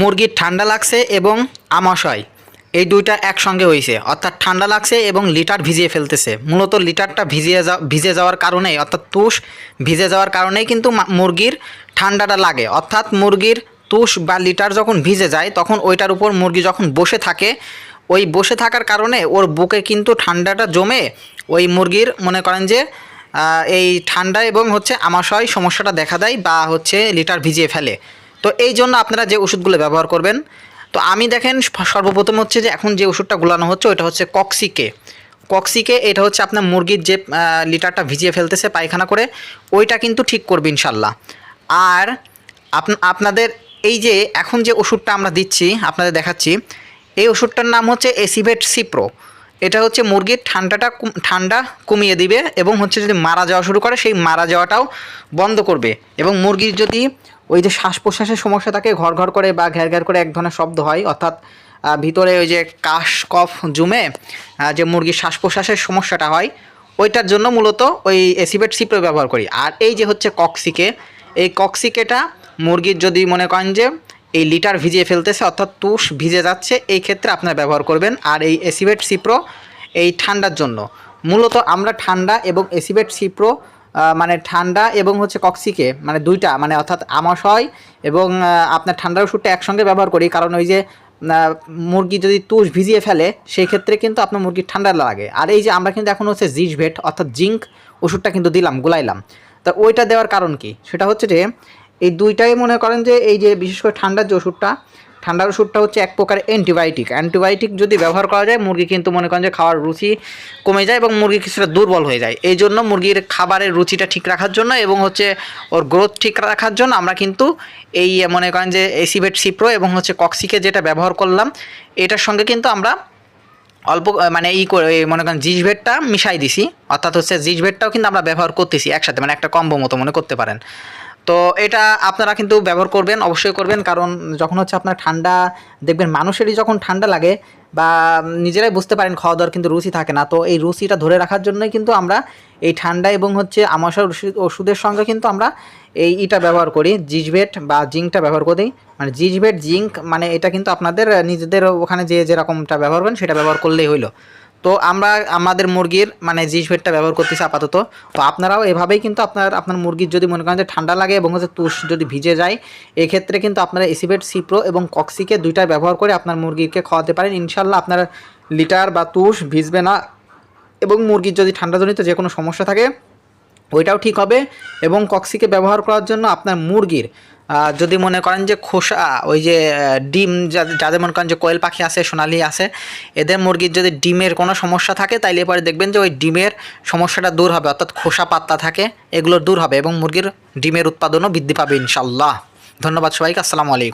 মুরগির ঠান্ডা লাগছে এবং আমাশয়। এই দুইটা একসঙ্গে হয়েছে অর্থাৎ ঠান্ডা লাগছে এবং লিটার ভিজিয়ে ফেলতেছে। মূলত লিটারটা ভিজিয়ে যা ভিজে যাওয়ার কারণেই, অর্থাৎ তুষ ভিজে যাওয়ার কারণেই কিন্তু মুরগির ঠান্ডাটা লাগে। অর্থাৎ মুরগির তুষ বা লিটার যখন ভিজে যায়, তখন ওইটার উপর মুরগি যখন বসে থাকে, ওই বসে থাকার কারণে ওর বুকে কিন্তু ঠান্ডাটা জমে ওই মুরগির মনে করেন যে এই ঠান্ডা এবং হচ্ছে আমাশয় সমস্যাটা দেখা দেয় বা হচ্ছে লিটার ভিজিয়ে ফেলে। তো এই জন্য আপনারা যে ওষুধগুলো ব্যবহার করবেন, তো আমি দেখেন সর্বপ্রথম হচ্ছে যে এখন যে ওষুধটা গুলানো হচ্ছে ওইটা হচ্ছে কক্সিকে। কক্সিকে এটা হচ্ছে আপনার মুরগির যে লিটারটা ভিজিয়ে ফেলতেছে পায়খানা করে, ওইটা কিন্তু ঠিক করবে ইনশাল্লাহ। আর আপনাদের এই যে এখন যে ওষুধটা আমরা দিচ্ছি, আপনাদের দেখাচ্ছি, এই ওষুধটার নাম হচ্ছে এসিভেট সিপ্রো। এটা হচ্ছে মুরগির ঠান্ডাটা ঠান্ডা কমিয়ে দিবে এবং হচ্ছে যদি মারা যাওয়া শুরু করে, সেই মারা যাওয়াটাও বন্ধ করবে। এবং মুরগির যদি ওই যে শ্বাস প্রশ্বাসের সমস্যা থাকে, ঘর ঘর করে বা ঘ্যার ঘ্যার করে এক ধরনের শব্দ হয়, অর্থাৎ ভিতরে ওই যে কাশ, কফ, জুমে যে মুরগির শ্বাস প্রশ্বাসের সমস্যাটা হয়, ওইটার জন্য মূলত ওই এসিবেট সিপ্রো ব্যবহার করি। আর এই যে হচ্ছে কক্সিকে, এই কক্সিকেটা মুরগির যদি মনে করেন যে এই লিটার ভিজিয়ে ফেলতেছে, অর্থাৎ তুষ ভিজে যাচ্ছে, এই ক্ষেত্রে আপনারা ব্যবহার করবেন। আর এই এসিবেট সিপ্রো এই ঠান্ডার জন্য। মূলত আমরা ঠান্ডা এবং এসিবেট সিপ্রো মানে ঠান্ডা এবং হচ্ছে কক্সিকে মানে দুইটা মানে অর্থাৎ আমাশয় এবং আপনার ঠান্ডার ওষুধটা একসঙ্গে ব্যবহার করি। কারণ ওই যে মুরগি যদি তুষ ভিজিয়ে ফেলে, সেই ক্ষেত্রে কিন্তু আপনার মুরগির ঠান্ডা লাগে। আর এই যে আমরা কিন্তু এখন হচ্ছে জিজভেট অর্থাৎ জিঙ্ক ওষুধটা কিন্তু দিলাম, গুলাইলাম। তা ওইটা দেওয়ার কারণ কি? সেটা হচ্ছে যে এই দুইটাই মনে করেন যে এই যে বিশেষ করে ঠান্ডার যে ওষুধটা, ঠান্ডার ওষুধটা হচ্ছে এক প্রকার অ্যান্টিবায়োটিক অ্যান্টিবায়োটিক যদি ব্যবহার করা যায়, মুরগি কিন্তু মনে করেন যে খাওয়ার রুচি কমে যায় এবং মুরগি কিছুটা দুর্বল হয়ে যায়। এই জন্য মুরগির খাবারের রুচিটা ঠিক রাখার জন্য এবং হচ্ছে ওর গ্রোথ ঠিক রাখার জন্য আমরা কিন্তু এই মনে করেন যে এসিবেট সিপ্রো এবং হচ্ছে কক্সিকে যেটা ব্যবহার করলাম, এটার সঙ্গে কিন্তু আমরা অল্প মানে ই করে মনে করেন জিজভেটটা মিশাই দিছি। অর্থাৎ হচ্ছে জিজভেটটাও কিন্তু আমরা ব্যবহার করতেছি একসাথে মানে একটা কম্বো মতো মনে করতে পারেন। তো এটা আপনারা কিন্তু ব্যবহার করবেন, অবশ্যই করবেন। কারণ যখন হচ্ছে আপনার ঠান্ডা, দেখবেন মানুষেরই যখন ঠান্ডা লাগে বা নিজেরাই বুঝতে পারেন খাওয়া দাওয়ার কিন্তু রুচি থাকে না, তো এই রুচিটা ধরে রাখার জন্যই কিন্তু আমরা এই ঠান্ডা এবং হচ্ছে আমাশার ওষুধ- ওষুধের সঙ্গে কিন্তু আমরা এই ইটা ব্যবহার করি, জিজভেট বা জিঙ্কটা ব্যবহার করি। মানে জিজভেট, জিঙ্ক মানে এটা কিন্তু আপনাদের নিজেদের ওখানে যে যেরকমটা ব্যবহার করেন সেটা ব্যবহার করলেই হইল। তো আমরা আমাদের মুরগির মানে জিজভেটটা ব্যবহার করতেছি আপাতত, তো আপনারাও এভাবেই কিন্তু আপনার আপনার মুরগির যদি মনে করেন যে ঠান্ডা লাগে এবং হচ্ছে তুষ যদি ভিজে যায়, এক্ষেত্রে কিন্তু আপনারা এসিভেট সিপ্রো এবং কক্সিকে দুইটাই ব্যবহার করে আপনার মুরগিকে খাওয়াতে পারেন। ইনশাল্লাহ আপনার লিটার বা তুষ ভিজবে না এবং মুরগির যদি ঠান্ডাজনিত যে কোনো সমস্যা থাকে, ওইটাও ঠিক হবে এবং কক্সিকে ব্যবহার করার জন্য আপনার মুরগির যদি মনে করেন যে খোসা, ওই যে ডিম যাদের মনে করেন যে কোয়েল পাখি আছে, সোনালি আছে, এদের মুরগির যদি ডিমের কোনো সমস্যা থাকে, তাইলে পরে দেখবেন যে ওই ডিমের সমস্যাটা দূর হবে, অর্থাৎ খোসা পাত্তা থাকে, এগুলো দূর হবে এবং মুরগির ডিমের উৎপাদনও বৃদ্ধি পাবে ইনশাল্লাহ ধন্যবাদ সবাইকে, আসসালামু আলাইকুম।